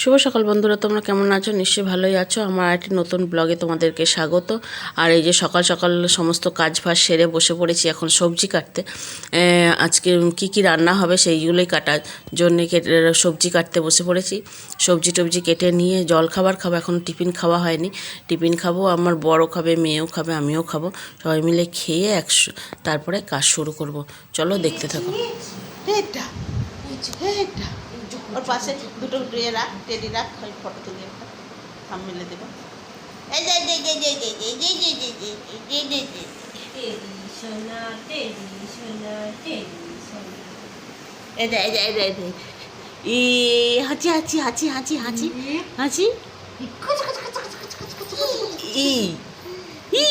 শুভ সকাল বন্ধুরা তোমরা কেমন আছো নিশ্চয়ই ভালোই আছো আমার একটি নতুন ব্লগে তোমাদেরকে স্বাগত আর এই যে সকাল সকাল সমস্ত কাজ ফাজ সেরে বসে পড়েছি এখন সবজি কাটতে আজকে কি কি রান্না হবে সেইগুলোই কাটার জন্যে কেটে সবজি কাটতে বসে পড়েছি সবজি টবজি কেটে নিয়ে জল খাবার খাব এখন টিফিন খাওয়া হয়নি টিফিন খাব আমার বড় খাবে মেয়েও খাবে আমিও খাব সবাই মিলে খেয়ে একশো তারপরে কাজ শুরু করব চলো দেখতে থাকো এটা এটা ওর পাশে দুটো ড্রে রাখ টেডি রাখ ওই ফটো তুলে থাম মেলে দেবো এই যে যে যে যে যে যে যে যে যে যে যে যে যে হাঁচি হাঁচি হাঁচি হাঁচি হাঁচি হাঁচি ই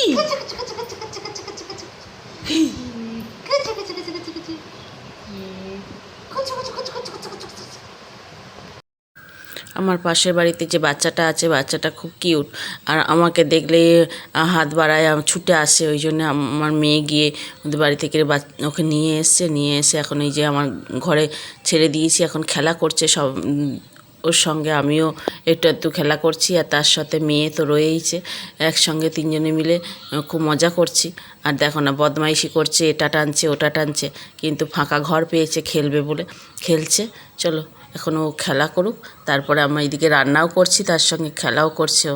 আমার পাশের বাড়িতে যে বাচ্চাটা আছে, বাচ্চাটা খুব কিউট। আর আমাকে দেখলে হাত বাড়ায় ছুটে আসে। ওই জন্য আমার মেয়ে গিয়ে ওদের বাড়ি থেকে ওকে নিয়ে এসছে, নিয়ে এসে এখন এই যে আমার ঘরে ছেড়ে দিয়েছি, এখন খেলা করছে সব ওর সঙ্গে আমিও একটু একটু খেলা করছি, আর তার সাথে মেয়ে তো রয়েইছে। একসঙ্গে তিনজনে মিলে খুব মজা করছি। আর দেখো না, বদমাইশি করছে, এটা টানছে, ওটা টানছে, কিন্তু ফাঁকা ঘর পেয়েছে, খেলবে বলে, খেলছে। চলো। এখন ও খেলা করুক। তারপরে আমরা এদিকে রান্নাও করছি, তার সঙ্গে খেলাও করছে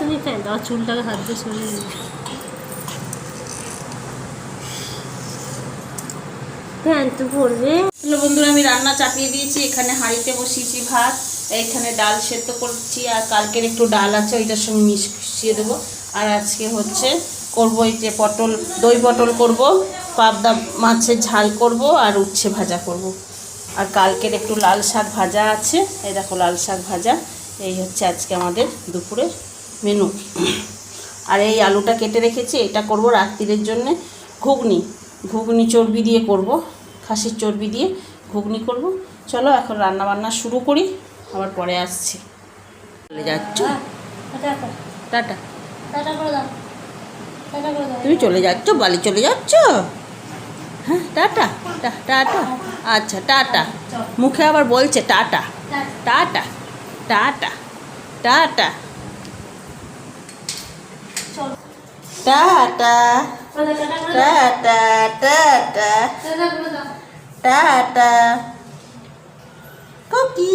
তুমি প্যান্ট আর বন্ধুরা, আমি রান্না চাপিয়ে দিয়েছি, এখানে হাঁড়িতে বসিয়েছি ভাত এইখানে ডাল সেদ্ধ করছি, আর কালকের একটু ডাল আছে, ওইটার সঙ্গে মিশিয়ে দেবো। আর আজকে হচ্ছে করব এই যে পটল দই পটল করব পাবদা মাছের ঝাল করব আর উচ্ছে ভাজা করব। আর কালকের একটু লাল শাক ভাজা আছে এই দেখো লাল শাক ভাজা এই হচ্ছে আজকে আমাদের দুপুরের মেনু আর এই আলুটা কেটে রেখেছি এটা করব রাত্রিরের জন্য ঘুগনি। ঘুগনি চর্বি দিয়ে করব খাসির চর্বি দিয়ে ঘুগনি করব। চলো এখন রান্না বান্না শুরু করি আবার পরে আসছি। চলে যাচ্ছ? টাটা। কর টাটা। টাটা করে দাও। তুমি চলে যাচ্ছ, বালি চলে যাচ্ছ? হ্যাঁ টাটা টাটা আচ্ছা টাটা। মুখে আবার বলছে tata tata tata tata. Tata tata tata tata. Cookie.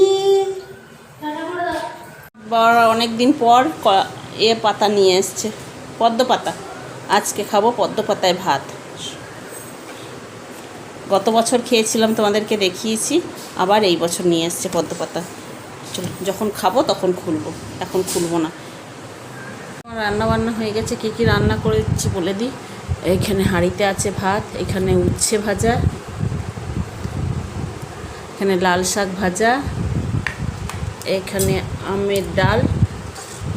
বড় অনেক দিন পর এ পাতা নিয়ে এসছে, পদ্ম পাতা। আজকে খাব পদ্ম পাতায় ভাত। গত বছর খেয়েছিলাম, তোমাদেরকে দেখিয়েছি, আবার এই বছর নিয়ে এসছে পদ্ম পাতা। যখন খাব তখন খুলবো, এখন খুলবো না। আমার রান্না বান্না হয়ে গেছে, কী কী রান্না করেছি বলে দিই। এইখানে হাঁড়িতে আছে ভাত, এখানে উচ্ছে ভাজা, এখানে লাল শাক ভাজা, এখানে আমের ডাল,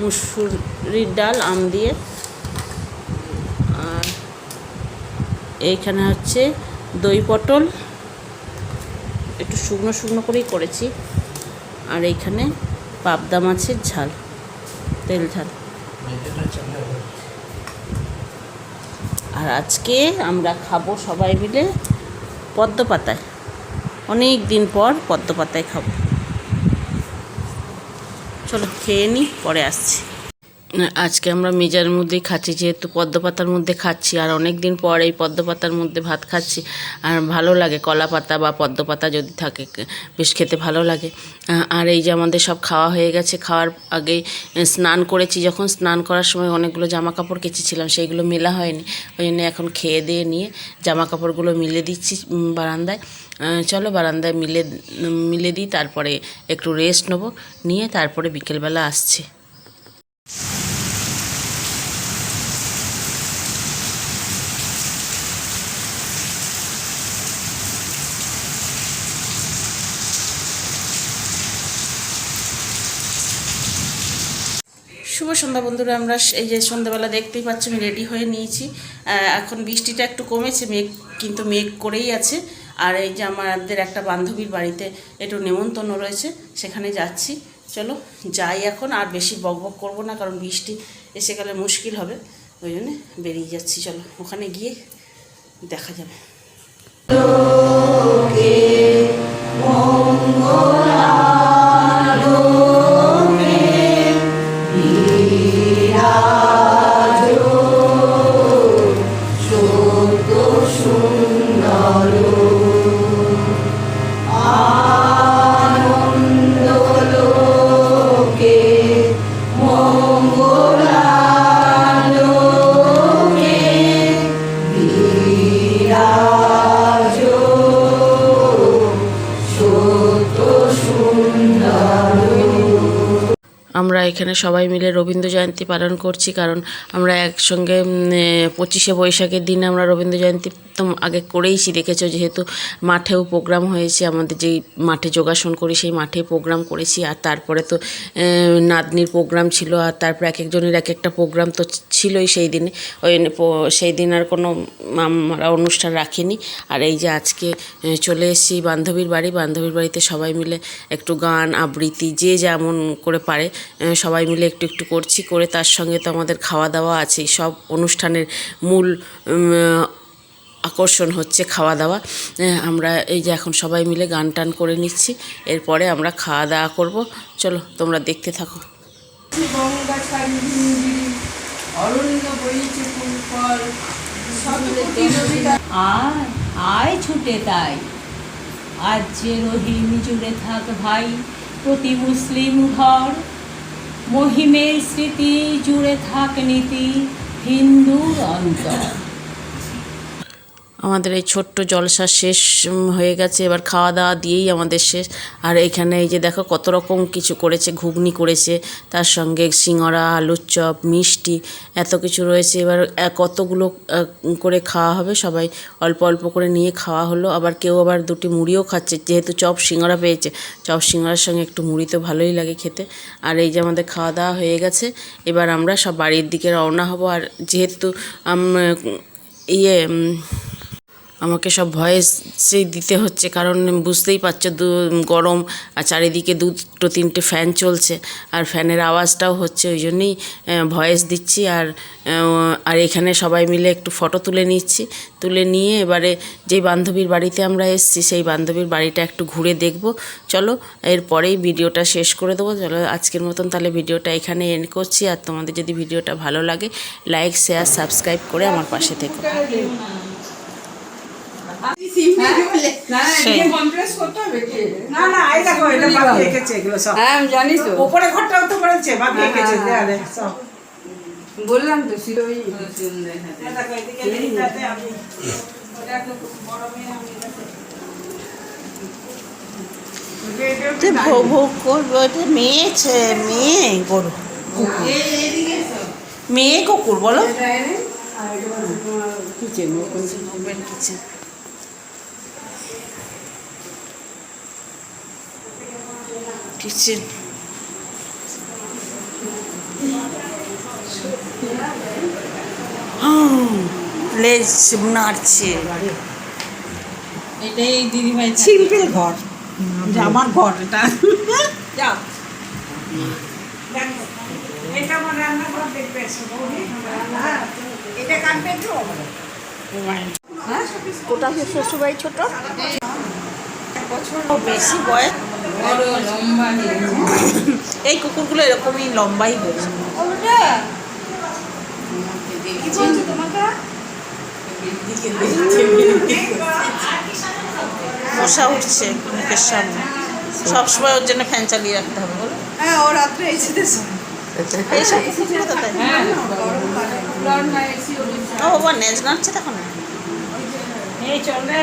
মুসুরির ডাল, আম দিয়ে আর এইখানে হচ্ছে দই পটল। একটু শুকনো শুকনো করেই করেছি। আর এইখানে পাবদা মাছের ঝাল, তেল ঝাল। আর আজকে আমরা খাব সবাই মিলে পদ্ম পাতায়। অনেক দিন পর পদ্ম পাতায় খাব। চলো খেয়ে নিই পরে আসছি। আজকে আমরা মেজার মধ্যেই খাচ্ছি, যেহেতু পদ্ম পাতার মধ্যে খাচ্ছি, আর অনেক দিন পর এই পদ্ম পাতার মধ্যে ভাত খাচ্ছি। আর ভালো লাগে কলা পাতা বা পদ্ম পাতা যদি থাকে, বেশ খেতে ভালো লাগে। আর এই যে আমাদের সব খাওয়া হয়ে গেছে, খাওয়ার আগেই স্নান করেছি, যখন স্নান করার সময় অনেকগুলো জামা কাপড় কেচেছিলাম, সেইগুলো মেলা হয়নি। ওই জন্য এখন খেয়ে দিয়ে নিয়ে জামা কাপড়গুলো মিলে দিচ্ছি বারান্দায়। চলো বারান্দায় মিলে মিলে দিই, তারপরে একটু রেস্ট নেব, নিয়ে তারপরে বিকেলবেলা আসছি। শুভ সন্ধ্যা বন্ধুরা, আমরা এই যে সন্ধ্যাবেলা দেখতেই পাচ্ছি, আমি রেডি হয়ে নিয়েছি। এখন বৃষ্টিটা একটু কমেছে, মেঘ কিন্তু মেঘ করেই আছে। আর এই যে আমাদের একটা বান্ধবীর বাড়িতে একটু নেমন্তন্ন রয়েছে, সেখানে যাচ্ছি। চলো, যাই এখন, আর বেশি বক বক করব না, কারণ বৃষ্টি এসে গেলে মুশকিল হবে। ওই জন্যে বেরিয়ে যাচ্ছি, চলো, ওখানে গিয়ে দেখা যাবে। আমরা এখানে সবাই মিলে রবীন্দ্র জয়ন্তী পালন করছি, কারণ আমরা একসঙ্গে পঁচিশে বৈশাখের দিনে আমরা রবীন্দ্র জয়ন্তী তো আগে করেইছি, দেখেছ যেহেতু মাঠেও প্রোগ্রাম হয়েছে, আমাদের যেই মাঠে যোগাসন করি সেই মাঠে প্রোগ্রাম করেছি, আর তারপরে তো নাতনির প্রোগ্রাম ছিল, আর তারপরে এক একজনের এক একটা প্রোগ্রাম তো ছিলই সেই দিনে, ওই সেই দিন আর কোনো আমরা অনুষ্ঠান রাখিনি, আর এই যে আজকে চলে এসেছি বান্ধবীর বাড়ি, বান্ধবীর বাড়িতে সবাই মিলে একটু গান, আবৃত্তি, যে যেমন করে পারে সবাই মিলে একটু একটু করছি, করে তার সঙ্গে তো আমাদের খাওয়া দাওয়া আছে সব অনুষ্ঠানের মূল আকর্ষণ হচ্ছে খাওয়া দাওয়া আমরা এই যে এখন সবাই মিলে গান টান করে নিচ্ছি, এরপরে আমরা খাওয়া দাওয়া করব। চলো, তোমরা দেখতে থাকো। আয় ছুটে তাই। আজ যে রহিম জুড়ে থাক ভাই, প্রতি মুসলিম ঘর মহিমের স্মৃতি জুড়ে থাক নীতি হিন্দুর অন্তর। আমাদের এই ছোট্ট জলসা শেষ হয়ে গেছে। এবার খাওয়া দাওয়া দিয়েই আমাদের শেষ। আর এখানে এই যে দেখো কত রকম কিছু করেছে, ঘুগনি করেছে, তার সঙ্গে সিঙড়া আলুর চপ, মিষ্টি, এত কিছু রয়েছে। এবার কতগুলো করে খাওয়া হবে সবাই অল্প অল্প করে নিয়ে খাওয়া হলো। আবার কেউ আবার দুটি মুড়িও খাচ্ছে, যেহেতু চপ সিঙড়া পেয়েছে। চপ সিঙড়ার সঙ্গে একটু মুড়ি তো ভালোই লাগে খেতে। আর এই যে আমাদের খাওয়া দাওয়া হয়ে গেছে। এবার আমরা সব বাড়ির দিকে রওনা হব। আর যেহেতু ইয়ে আমাকে সব ভয়েসেই দিতে হচ্ছে, কারণ বুঝতেই পারছ দু, গরম আর চারিদিকে দুটো, তিনটে ফ্যান চলছে আর ফ্যানের আওয়াজটাও হচ্ছে, ওই জন্যই ভয়েস দিচ্ছি আর আর এখানে সবাই মিলে একটু ফটো তুলে নিচ্ছি। তুলে নিয়ে এবারে যেই বান্ধবীর বাড়িতে আমরা এসেছি, সেই বান্ধবীর বাড়িটা একটু ঘুরে দেখব। চলো, এরপরেই ভিডিওটা শেষ করে দেবো। চলো, আজকের মতন তাহলে ভিডিওটা এখানে এন্ড করছি। আর তোমাদের যদি ভিডিওটা ভালো লাগে লাইক শেয়ার সাবস্ক্রাইব করে আমার পাশে থেকো। বললাম তো মেয়ে আমি ভোগ ভোগ করবে ওটা মেয়ে মেয়ে গরু। মেয়ে কুকুর বলো। কিচেন কিচেন কিচেন লেজ নাড়ছে এটাই দিদিভাই সিম্পল ঘর। যে আমার ঘর। এটা। যাও দেখো এটা আমার রান্নাঘর দেখবে এসো বৌদি। হ্যাঁ, এটা কাটবে তো ওটা শ্বশুরবাড়ি ছোট? ও বেশি বয়স। বড় লম্বা এই কুকুরগুলো এরকমই লম্বাই হয়েছে মশা উঠছে মুখের সামনে। সবসময় ওর জন্য ফ্যান চালিয়ে রাখতে হবে বলো। হ্যাঁ ও রাত্রে এসেছে এইসব কুকুরগুলো তো তাই। হ্যাঁ ও বাবা নেজ নাড়ছে তখন? এই চল রে।